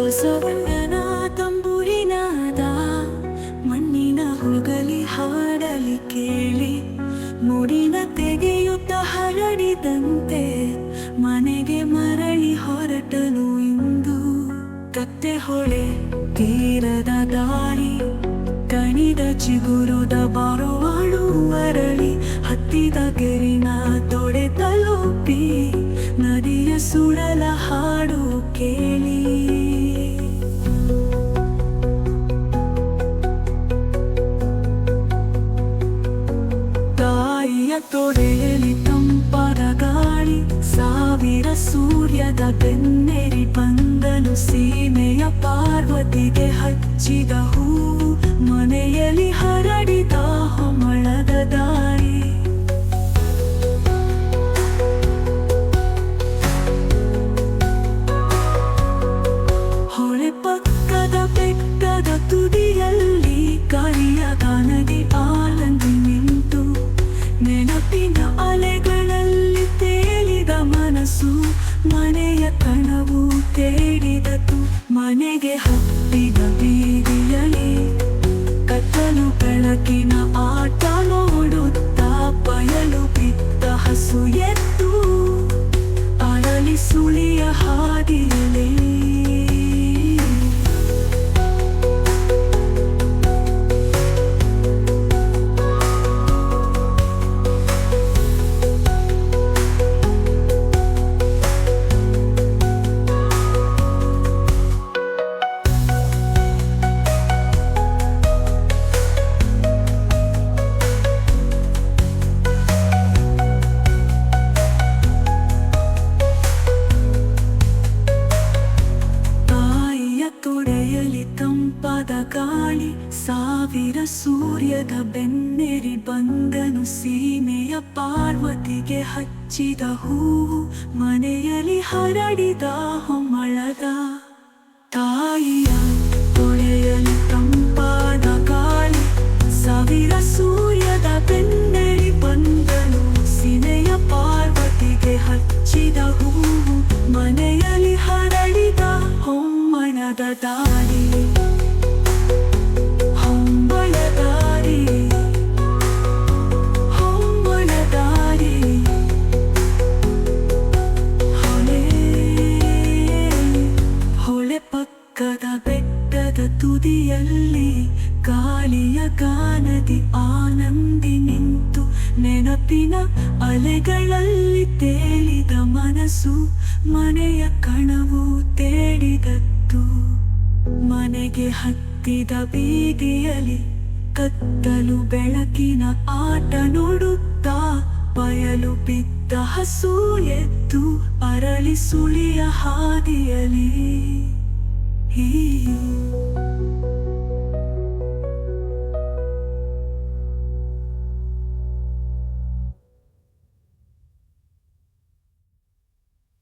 ಬಸವಣ್ಣನ ತಂಬುರಿನಾದ ಮಣ್ಣಿನ ಹುಗಲಿ ಹಾಡಲಿ ಕೇಳಿ. ಮುಡಿನ ತೆಗೆಯುತ್ತ ಹರಡಿದಂತೆ ಮನೆಗೆ ಮರಳಿ ಹೊರಟನು ಇಂದು. ಕತ್ತೆ ಹೊಳೆ ತೀರದ ದಾರಿ, ಕಣಿದ ಚಿಗುರುದ ಬಾರುವಾಳು ಅರಳಿ ಹತ್ತಿದ ಗೆರಿನ ತೊಡೆ ತಲುಪಿ. ಸುಡಲ ಹಾಡು ಕೇಳಿ. ತಾಯಿಯ ತೊಡೆಯಲ್ಲಿ ತಂಪಾದ ಗಾಳಿ, ಸಾವಿರ ಸೂರ್ಯದ ಬೆನ್ನೆರಿ ಬಂದನು ಸೀಮೆಯ ಪಾರ್ವತಿಗೆ ಹಚ್ಚಿದ ಹೂವು ಮನೆಗೆ ಹತ್ತಿದ ಬೀದಿಯಲಿ ಕತ್ತಲು ಬೆಳಕಿನ ಆಟ ನೋಡುತ್ತಾ ಸಾವಿರ ಸೂರ್ಯದ ಬೆನ್ನೆರಿ ಬಂದನು ಸೀಮೆಯ ಪಾರ್ವತಿಗೆ ಹಚ್ಚಿದ ಹೂವು ಮನೆಯಲ್ಲಿ ಹರಡಿದ ಹೊಮ್ಮಳದ ತಾಯಿಯ ಪಕ್ಕದ ಬೆಟ್ಟದ ತುದಿಯಲ್ಲಿ ಗಾಳಿಯ ಗಾನದಿ ಆನಂದಿ ನಿಂತು ನೆನಪಿನ ಅಲೆಗಳಲ್ಲಿ ತೇಲಿದ ಮನಸ್ಸು ಮನೆಯ ಕಣವು ತೇಡಿದತ್ತು ಮನೆಗೆ ಹತ್ತಿದ ಬೀದಿಯಲ್ಲಿ ಕತ್ತಲು ಬೆಳಕಿನ ಆಟ ನೋಡುತ್ತಾ ಬಯಲು ಬಿದ್ದ ಹಸು ಎದ್ದು ಅರಳಿ ಸುಳಿಯ ಹಾದಿಯಲಿ He.